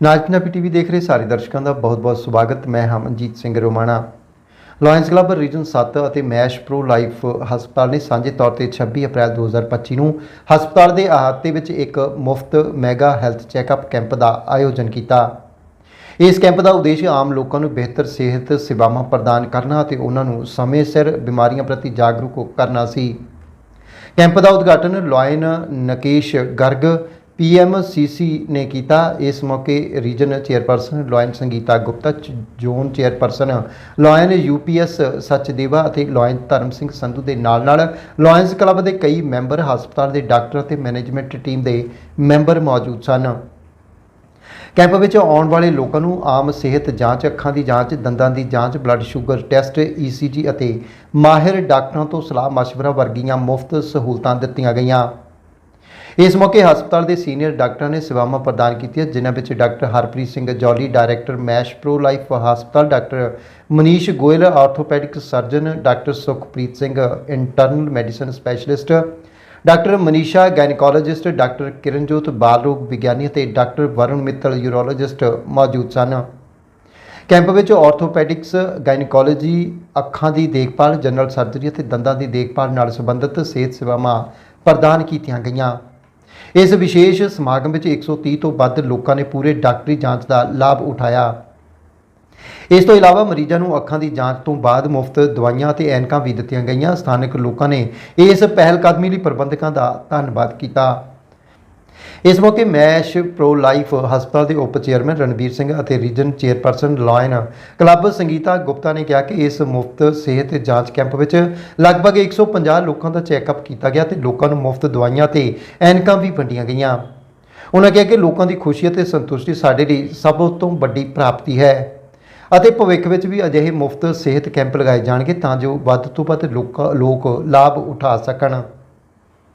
ਨਾਜ Punjabi TV ਦੇਖ ਰਹੇ ਸਾਰੇ ਦਰਸ਼ਕਾਂ ਦਾ ਬਹੁਤ-ਬਹੁਤ ਸਵਾਗਤ। ਮੈਂ ਹਾਂ Singh Romana. Lions club region 7 ਅਤੇ ਮੈਸ਼ ਪ੍ਰੋ ਲਾਈਫ ਹਸਪਤਾਲ ਨੇ ਸਾਂਝੇ ਤੌਰ ਤੇ 26 ਅਪ੍ਰੈਲ 2025 ਨੂੰ ਹਸਪਤਾਲ ਦੇ ਅਹਾਤੇ ਵਿੱਚ ਇੱਕ ਮੁਫਤ ਮੈਗਾ ਹੈਲਥ ਚੈੱਕਅਪ ਕੈਂਪ ਦਾ ਆਯੋਜਨ ਕੀਤਾ। ਇਸ ਕੈਂਪ ਦਾ ਉਦੇਸ਼ ਆਮ ਲੋਕਾਂ ਨੂੰ ਬਿਹਤਰ ਸਿਹਤ ਸੇਵਾਵਾਂ ਪ੍ਰਦਾਨ ਕਰਨਾ ਅਤੇ ਉਹਨਾਂ ਨੂੰ ਸਮੇਂ ਸਿਰ ਬਿਮਾਰੀਆਂ ਪ੍ਰਤੀ ਜਾਗਰੂਕ ਕਰਨਾ ਸੀ। ਕੈਂਪ ਦਾ ਉਦਘਾਟਨ ਲਾਇਨ ਨਕੇਸ਼ ਗਰਗ ਪੀਐਮਸੀਸੀ ਨੇ ਕੀਤਾ। ਇਸ ਮੌਕੇ region chairperson lion Sangeeta Gupta zone chairperson lion UPS Sachdeva ਅਤੇ ਲਾਇਨ ਧਰਮ ਸਿੰਘ ਸੰਧੂ ਦੇ ਨਾਲ ਨਾਲ ਲਾਇਨਸ ਕਲੱਬ ਦੇ ਕਈ ਮੈਂਬਰ, ਹਸਪਤਾਲ ਦੇ ਡਾਕਟਰ ਅਤੇ ਮੈਨੇਜਮੈਂਟ ਟੀਮ ਦੇ ਮੈਂਬਰ ਮੌਜੂਦ ਸਨ। ਕੈਂਪ ਵਿੱਚ ਆਉਣ ਵਾਲੇ ਲੋਕਾਂ ਨੂੰ ਆਮ ਸਿਹਤ ਜਾਂਚ, ਅੱਖਾਂ ਦੀ ਜਾਂਚ, ਦੰਦਾਂ ਦੀ ਜਾਂਚ, ਬਲੱਡ ਸ਼ੂਗਰ ਟੈਸਟ ECG ਅਤੇ ਮਾਹਿਰ ਡਾਕਟਰਾਂ ਤੋਂ ਸਲਾਹ مشਵਰਾ ਵਰਗੀਆਂ ਮੁਫਤ ਸਹੂਲਤਾਂ ਦਿੱਤੀਆਂ ਗਈਆਂ। ਇਸ ਮੌਕੇ ਹਸਪਤਾਲ ਦੇ ਸੀਨੀਅਰ ਡਾਕਟਰਾਂ ਨੇ ਸੇਵਾਵਾਂ ਪ੍ਰਦਾਨ ਕੀਤੀਆਂ, ਜਿਨ੍ਹਾਂ ਵਿੱਚ doctor Harpreet Singh Jolly, director Mash pro life ਹਸਪਤਾਲ, doctor Manish Goyal, orthopaedic surgeon doctor Sukhpreet Singh, internal medicine specialist doctor Manisha gynaecologist doctor Kiranjot ਬਾਲ ਰੋਗ ਵਿਗਿਆਨੀ ਅਤੇ ਡਾਕਟਰ ਵਰੁਣ ਮਿੱਤਲ, ਯੂਰੋਲੋਜਿਸਟ ਮੌਜੂਦ ਸਨ। ਕੈਂਪ ਵਿੱਚ ਆਰਥੋਪੈਡਿਕਸ ਗਾਇਨਕੋਲੋਜੀ ਅੱਖਾਂ ਦੀ ਦੇਖਭਾਲ, ਜਨਰਲ ਸਰਜਰੀ ਅਤੇ ਦੰਦਾਂ ਦੀ ਦੇਖਭਾਲ ਨਾਲ ਸੰਬੰਧਿਤ ਸਿਹਤ ਸੇਵਾਵਾਂ ਪ੍ਰਦਾਨ ਕੀਤੀਆਂ ਗਈਆਂ। ਇਸ ਵਿਸ਼ੇਸ਼ ਸਮਾਗਮ ਵਿੱਚ 130 ਤੋਂ ਵੱਧ ਲੋਕਾਂ ਨੇ ਪੂਰੇ ਡਾਕਟਰੀ ਜਾਂਚ ਦਾ ਲਾਭ ਉਠਾਇਆ। ਇਸ ਤੋਂ ਇਲਾਵਾ ਮਰੀਜ਼ਾਂ ਨੂੰ ਅੱਖਾਂ ਦੀ ਜਾਂਚ ਤੋਂ ਬਾਅਦ ਮੁਫਤ ਦਵਾਈਆਂ ਅਤੇ ਐਨਕਾਂ ਵੀ ਦਿੱਤੀਆਂ ਗਈਆਂ। ਸਥਾਨਕ ਲੋਕਾਂ ਨੇ ਇਸ ਪਹਿਲ ਕਦਮੀ ਲਈ ਪ੍ਰਬੰਧਕਾਂ ਦਾ ਧੰਨਵਾਦ ਕੀਤਾ। ਇਸ ਮੌਕੇ ਮੈਸ਼ ਪ੍ਰੋ ਲਾਈਫ ਹਸਪਤਾਲ ਦੇ ਉਪ ਚੇਅਰਮੈਨ ਰਣਵੀਰ ਸਿੰਘ ਅਤੇ region chairperson lion club Sangeeta Gupta ਨੇ ਕਿਹਾ ਕਿ ਇਸ ਮੁਫਤ ਸਿਹਤ ਜਾਂਚ ਕੈਂਪ ਵਿੱਚ ਲਗਭਗ 150 ਲੋਕਾਂ ਦਾ ਚੈੱਕਅਪ ਕੀਤਾ ਗਿਆ ਤੇ ਲੋਕਾਂ ਨੂੰ ਮੁਫਤ ਦਵਾਈਆਂ ਤੇ ਐਨਕਾਂ ਵੀ ਵੰਡੀਆਂ ਗਈਆਂ। ਉਹਨਾਂ ਕਿਹਾ ਕਿ ਲੋਕਾਂ ਦੀ ਖੁਸ਼ੀ ਅਤੇ ਸੰਤੁਸ਼ਟੀ ਸਾਡੇ ਲਈ ਸਭ ਤੋਂ ਵੱਡੀ ਪ੍ਰਾਪਤੀ ਹੈ ਅਤੇ ਭਵਿੱਖ ਵਿੱਚ ਵੀ ਅਜਿਹੇ ਮੁਫਤ ਸਿਹਤ ਕੈਂਪ ਲਗਾਏ ਜਾਣਗੇ ਤਾਂ ਜੋ ਵੱਧ ਤੋਂ ਵੱਧ ਲੋਕਾਂ, ਲੋਕ ਲਾਭ ਉਠਾ ਸਕਣ।